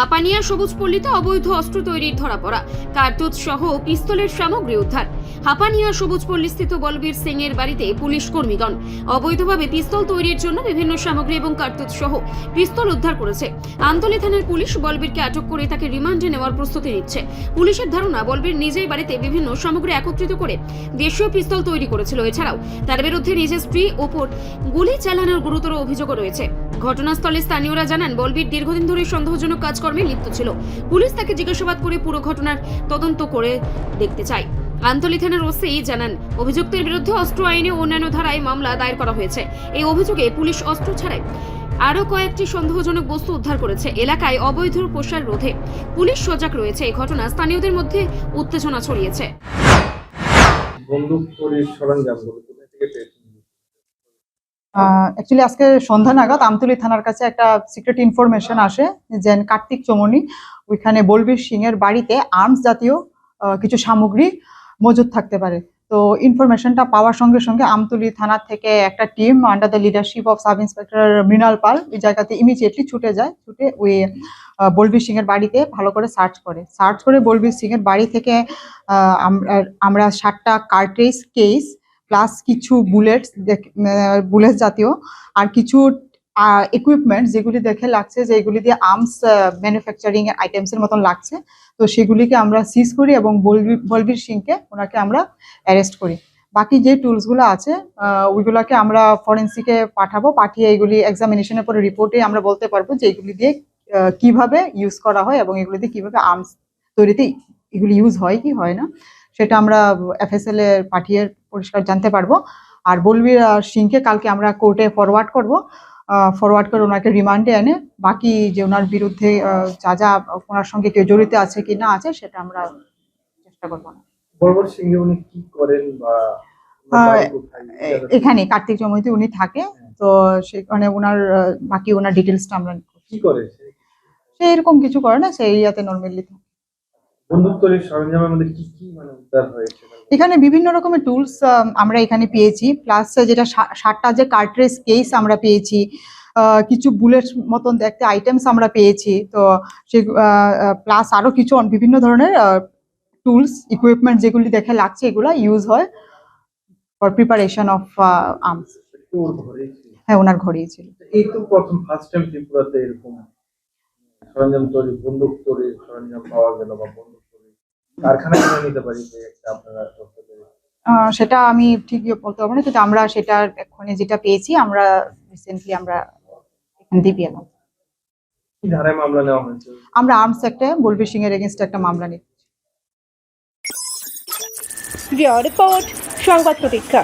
হাপানিয়া সবুজ পল্লীতে অবৈধ অস্ত্র তৈরির ধরা পড়া। কার্তুজ সহ পিস্তলের সামগ্রী উদ্ধার। হাপানিয়া সবুজ পল্লীস্থিত বলবীর সিং এর বাড়িতে পুলিশ কর্মীগণ অবৈধভাবে পিস্তল তৈরির জন্য বিভিন্ন সামগ্রী এবং কার্তুজ সহ পিস্তল উদ্ধার করেছে। আমতলী থানার পুলিশ বলবীরকে আটক করে তাকে রিমান্ডে নেওয়ার প্রস্তুতি নিচ্ছে। পুলিশের ধারণা, বলবীর নিজেই বাড়িতে বিভিন্ন সামগ্রী একত্রিত করে দেশীয় পিস্তল তৈরি করেছিল। এছাড়াও তার বিরুদ্ধে নিজের স্ত্রী ওপর গুলি চালানোর গুরুতর অভিযোগও রয়েছে। ঘটনাস্থলে স্থানীয়রা জানান, বলবীর দীর্ঘদিন ধরে সন্দেহজনক কাজকর্মে লিপ্ত ছিল। পুলিশ তাকে জিজ্ঞাসাবাদ করে পুরো ঘটনার তদন্ত করে দেখতে চায়। আমতলী থানার ওসি জানান, অভিযুক্তের বিরুদ্ধে অস্ত্র আইনে অন্যান্য ধারায় মামলা দায়ের করা হয়েছে। এই অভিযোগে পুলিশ অস্ত্র ছাড়াই আরও কয়েকটি সন্দেহজনক বস্তু উদ্ধার করেছে। এলাকায় অবৈধ প্রসার রোধে পুলিশ সজাগ রয়েছে। এই ঘটনা স্থানীয়দের মধ্যে উত্তেজনা ছড়িয়েছে। বন্দুক তৈরির সরঞ্জামগুলো কোথা থেকে পেয়েছেন? অ্যাকচুয়ালি আজকে সন্ধ্যা নাগাদ আমতলী থানার কাছে একটা সিক্রেট ইনফরমেশন আসে যে কার্তিক চমনি ওইখানে বলবীর সিং এর বাড়িতে আর্মস জাতীয় কিছু সামগ্রী মজুদ থাকতে পারে। তো ইনফরমেশনটা পাওয়ার সঙ্গে সঙ্গে আমতলী থানা থেকে একটা team under the leadership of sub inspector Mrinal Pal ওই জায়গাতে ইমিডিয়েটলি ছুটে যায়, ছুটে ওই বলবীর সিং এর বাড়িতে ভালো করে সার্চ করে। সার্চ করে বলবীর সিং এর বাড়ি থেকে আমরা- সাতটা কার্ট্রেজ কেস প্লাস কিছু বুলেটস বুলেট জাতীয় আর কিছু ইকুইপমেন্ট যেগুলি দেখে লাগছে যে এগুলি দিয়ে আর্মস ম্যানুফ্যাকচারিং এর আইটেমস এর মতন লাগছে। তো সেগুলিকে আমরা সিজ করি এবং বলবীর সিংকে ওনাকে আমরা অ্যারেস্ট করি। বাকি যে টুলসগুলো আছে ওইগুলোকে আমরা ফরেন্সিকে পাঠাবো। পাঠিয়ে এগুলি এক্সামিনেশনের পরে রিপোর্টে আমরা বলতে পারব যে এগুলি দিয়ে কীভাবে ইউজ করা হয় এবং এগুলি দিয়ে কীভাবে আর্মস তৈরিতে এগুলি ইউজ হয় কি হয় না। সেটা আমরা এফএসএল এ পাঠিয়ে পরিষ্কার জানতে পারব। আর বলবীর সিংকে কালকে আমরা কোর্টে ফরওয়ার্ড করব। ফরওয়ার্ড করে ওনাকে রিমান্ডে এনে বাকি যে ওনার বিরুদ্ধে যা যা ওনার সঙ্গে কেউ জড়িত আছে কি না আছে সেটা আমরা চেষ্টা করব। উনি কি করেন বা? এ- এখানে কার্তিক জমিতে উনি থাকে। তো সেখানে ওনার বাকি ওনার ডিটেলসটা আমরা কি করে? সে? এরকম কিছু করে না সেই এরিয়াতে নর্মালি বন্দুক তৈরির সরঞ্জামের মধ্যে কি কি মানে উদ্ধার হয়েছে? এখানে বিভিন্ন রকমের টুলস আমরা এখানে পেয়েছি। প্লাস যেটা ষাটটা যে কার্ট্রেজ কেস আমরা পেয়েছি কিছু বুলেট মতন দেখতে আইটেমস আমরা পেয়েছি। তো সে প্লাস আরও কিছু বিভিন্ন ধরনের টুলস ইকুইপমেন্ট যেগুলি দেখে লাগছে এগুলো ইউজ হয় ফর প্রিপারেশন অফ আর্মস। হ্যাঁ ওনার ঘরেই ছিল। এই তো প্রথম ফার্স্ট টাইম ত্রিপুরাতে এরকম সরঞ্জাম তৈরি বন্দুক তৈরির সরঞ্জাম পাওয়া গেল বা বন্দুক তৈরি কারখানা কিনে নিতে পারি যে একটা আপনারা করতে সেটা আমি ঠিক বলতে পারব না কিন্তু আমরা সেটা এক্ষুনি যেটা পেয়েছি আমরা রিসেন্টলি আমরা এখান দিয়ে পেলাম। কি ধারায় মামলা নেওয়া হয়েছে? আমরা আর্মস একটা বলবীর সিং এর এগেনস্ট একটা মামলা নিই রিপোর্ট সংবাদ প্রতীক্ষা।